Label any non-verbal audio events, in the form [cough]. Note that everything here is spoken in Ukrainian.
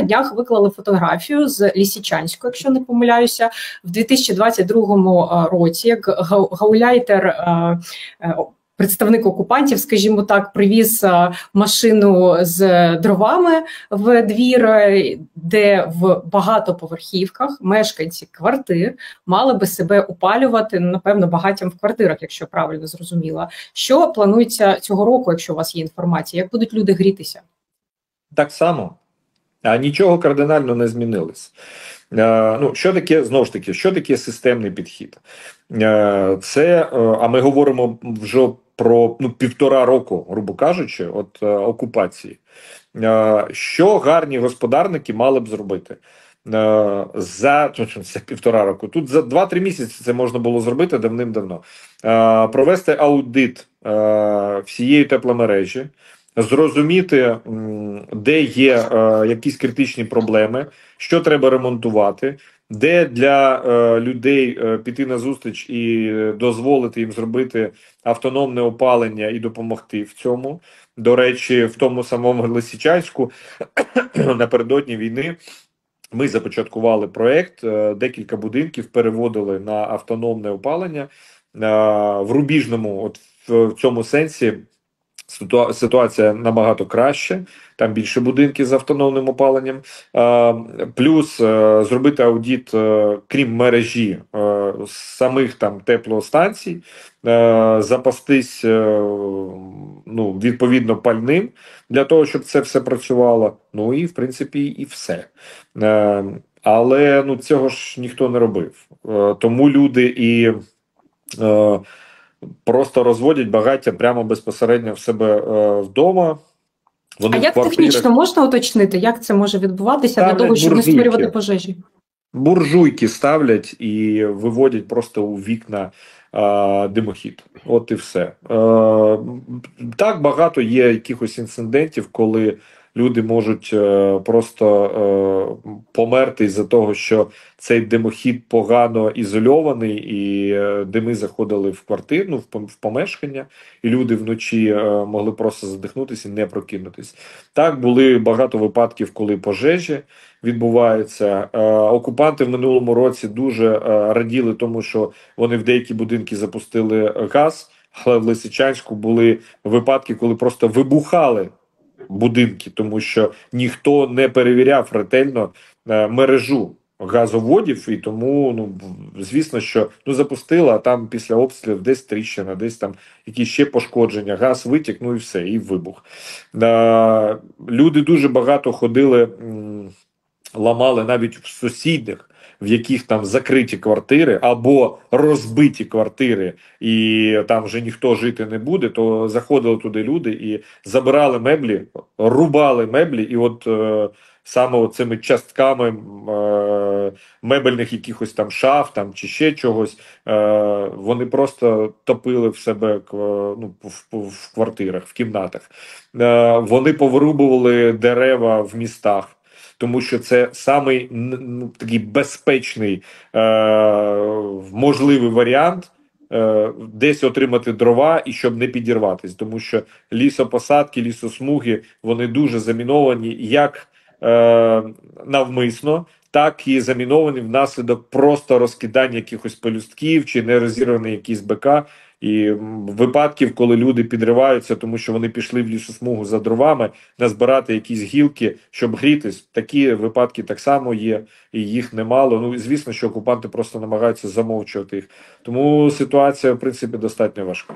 на днях виклали фотографію з Лісічанського, якщо не помиляюся, в 2022 році. Як гауляйтер представник окупантів, скажімо так, привіз е, машину з дровами в двір, е, де в багатоповерхівках мешканці квартир мали би себе опалювати ну, напевно багатям в квартирах, якщо правильно зрозуміла. Що планується цього року, якщо у вас є інформація, як будуть люди грітися? Так само, а нічого кардинально не змінилось. Е, ну, що таке знову ж таки, що таке системний підхід? Це а ми говоримо вже про ну, півтора року, грубо кажучи, от е, окупації. Е, що гарні господарники мали б зробити? Е, за ну, це півтора року. Тут за 2-3 місяці це можна було зробити давним-давно. Е, провести аудит е, всієї тепломережі, зрозуміти, де є е, якісь критичні проблеми, що треба ремонтувати, де для е, людей е, піти на зустріч і дозволити їм зробити автономне опалення і допомогти в цьому. До речі, в тому самому Лисичанську [clears throat] напередодні війни. Ми започаткували проект, декілька будинків переводили на автономне опалення в рубіжному, от в цьому сенсі ситуація набагато краще. Там більше будинків з автономним опаленням, плюс е, зробити аудіт, е, крім мережі е, самих там теплостанцій, запастись ну, відповідно пальним для того, щоб це все працювало. Ну і в принципі, і все. Але ну цього ж ніхто не робив. Тому люди і просто розводять багаття прямо безпосередньо в себе е, вдома. Вони а як квартирах... технічно можна уточнити, як це може відбуватися ставлять для того, щоб буржуйки. не створювати пожежі? Буржуйки ставлять і виводять просто у вікна а, димохід. От і все. Е, так багато є якихось інцидентів, коли люди можуть е, просто е, померти із-за того, що цей димохід погано ізольований, і е, дими заходили в квартиру, в помешкання, і люди вночі могли просто задихнутися і не прокинутись. Так були багато випадків, коли пожежі відбуваються. Окупанти в минулому році дуже раділи, тому що вони в деякі будинки запустили газ. Але в Лисичанську були випадки, коли просто вибухали будинки, тому що ніхто не перевіряв ретельно е, мережу газоводів, і тому ну звісно, що ну запустила а там після обстрілів десь тріщина, десь там якісь ще пошкодження, газ витік, ну і все, і вибух. Е, люди дуже багато ходили, ламали навіть в сусідних в яких там закриті квартири або розбиті квартири, і там вже ніхто жити не буде, то заходили туди люди і забирали меблі, рубали меблі, і от е, саме цими частками е, мебельних якихось там шаф там чи ще чогось, е, вони просто топили в себе ну, в, в квартирах, в кімнатах. Е, Вони повирубували дерева в містах тому що це самий ну, такий безпечний е, можливий варіант. Е, десь отримати дрова і щоб не підірватись, тому що лісопосадки, лісосмуги вони дуже заміновані як е, навмисно, так і заміновані внаслідок просто розкидання якихось пелюстків чи не розірваний якийсь БК. І випадків, коли люди підриваються, тому що вони пішли в лісосмугу за дровами, назбирати якісь гілки, щоб грітись. Такі випадки так само є, і їх немало. Ну звісно, що окупанти просто намагаються замовчувати їх. Тому ситуація в принципі достатньо важка.